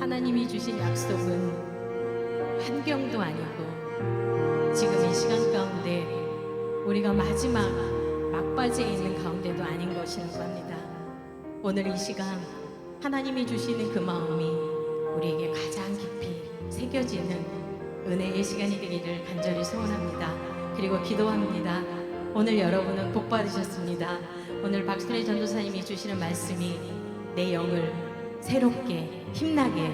하나님이 주신 약속은 환경도 아니고 지금 이 시간 가운데 우리가 마지막 막바지에 있는 가운데도 아닌 것이라고. 오늘 이 시간 하나님이 주시는 그 마음이 우리에게 가장 깊이 새겨지는 은혜의 시간이 되기를 간절히 소원합니다. 그리고 기도합니다. 오늘 여러분은 복 받으셨습니다. 오늘 박순희 전도사님이 주시는 말씀이 내 영을 새롭게 힘나게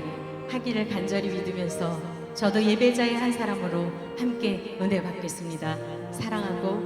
하기를 간절히 믿으면서 저도 예배자의 한 사람으로 함께 은혜 받겠습니다. 사랑하고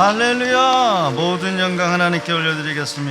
할렐루야. 모든 영광 하나님께 올려드리겠습니다